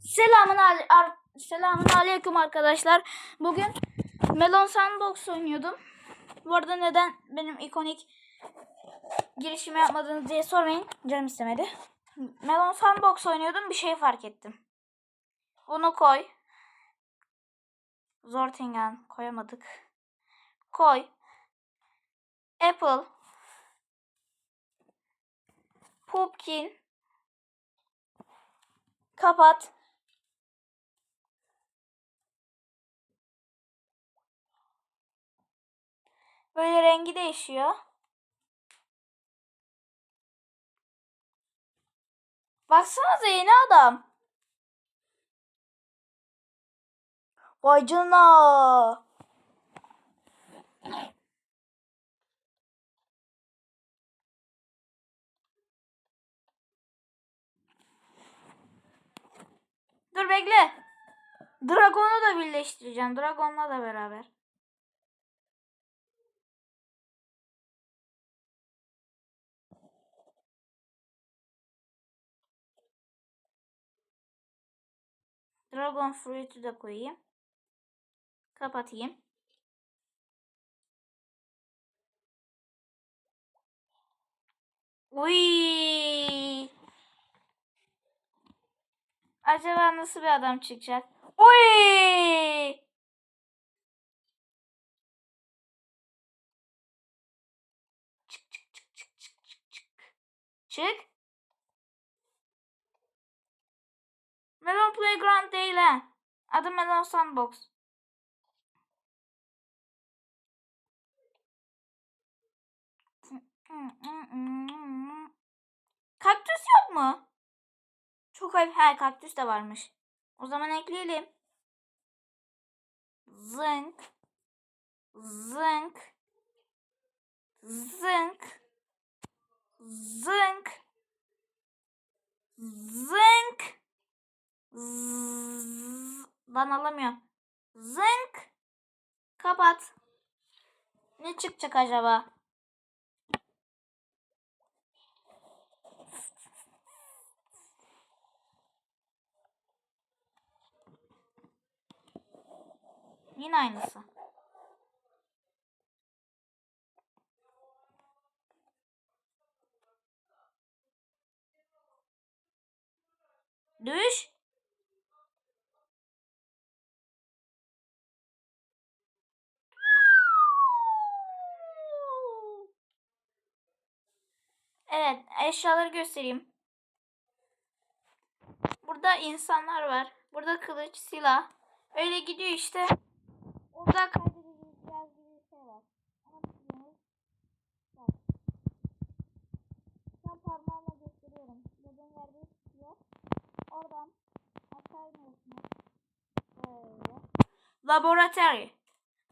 Selamun, ale- ar- Selamun aleyküm arkadaşlar. Bugün Melon Sandbox oynuyordum. Bu arada neden benim ikonik girişimi yapmadınız diye sormayın. Canım istemedi. Melon Sandbox oynuyordum. Bir şey fark ettim. Bunu koy. Zortingen koyamadık. Koy. Apple. Pumpkin. Kapat. Böyle rengi değişiyor. Baksanıza yeni adam. Vay canına. Dur bekle. Dragon'u da birleştireceğim. Dragon'la da beraber. Dragon Fruit'u da koyayım. Kapatayım. Uy. Acaba nasıl bir adam çıkacak? Uy. Çık çık çık çık çık çık çık. Çık. Melon Playground değil ha. Adı Melon Sandbox. Kaktüs yok mu? Çok ayıp. He kaktüs de varmış. O zaman ekleyelim. Zınk. Zınk. Zınk. Zınk. Zınk. Lan alamıyorum. Zınk. Kapat. Ne çıkacak acaba? Yine aynısı. Düş. Evet, eşyaları göstereyim. Burada insanlar var. Burada kılıç, silah. Öyle gidiyor işte. Orada kaydedileceğiz bir şey var. Şu parmağımla gösteriyorum. Dediğim yerde çıkıyor. Oradan aşağı iniyorsunuz. Böyle. Laboratury.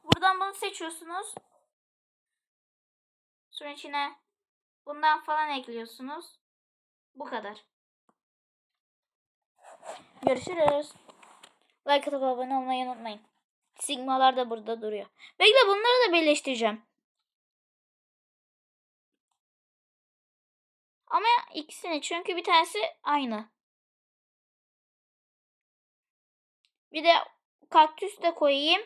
Buradan bunu seçiyorsunuz. Sonra içine bundan falan ekliyorsunuz. Bu kadar. Görüşürüz. Like atıp abone olmayı unutmayın. Sigmalar da burada duruyor. Bekle bunları da birleştireceğim. Ama ikisini çünkü bir tanesi aynı. Bir de kaktüs de koyayım.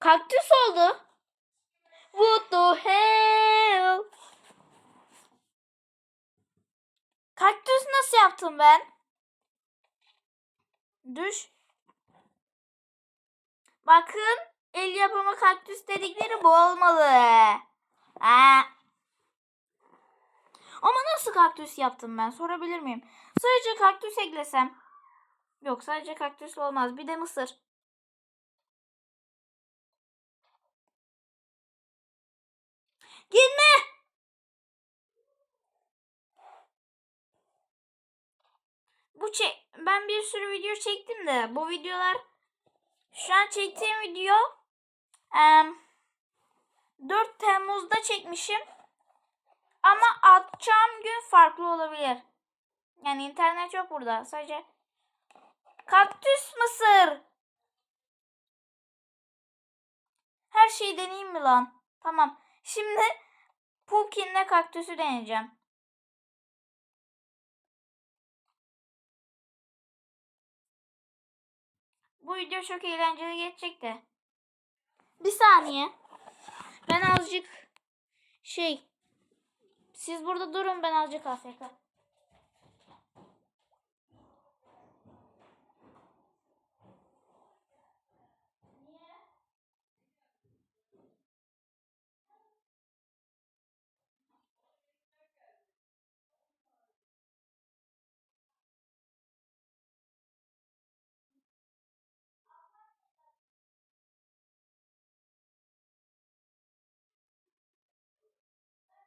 Kaktüs oldu. What the hell? Kaktüs nasıl yaptım ben? Düş. Bakın el yapımı kaktüs dedikleri bu olmalı. Ha. Ama nasıl kaktüs yaptım ben sorabilir miyim? Sadece kaktüs eklesem. Yok sadece kaktüs olmaz. Bir de mısır. Girme. Bu çek ben bir sürü video çektim de bu videolar şu an çektiğim video em, 4 Temmuz'da çekmişim. Ama atacağım gün farklı olabilir. Yani internet yok burada. Sadece kaktüs mısır. Her şeyi deneyeyim mi lan? Tamam. Şimdi pumpkinle kaktüsü deneyeceğim. Bu video çok eğlenceli geçecek de. Bir saniye. Ben azıcık şey siz burada durun ben azıcık AFK.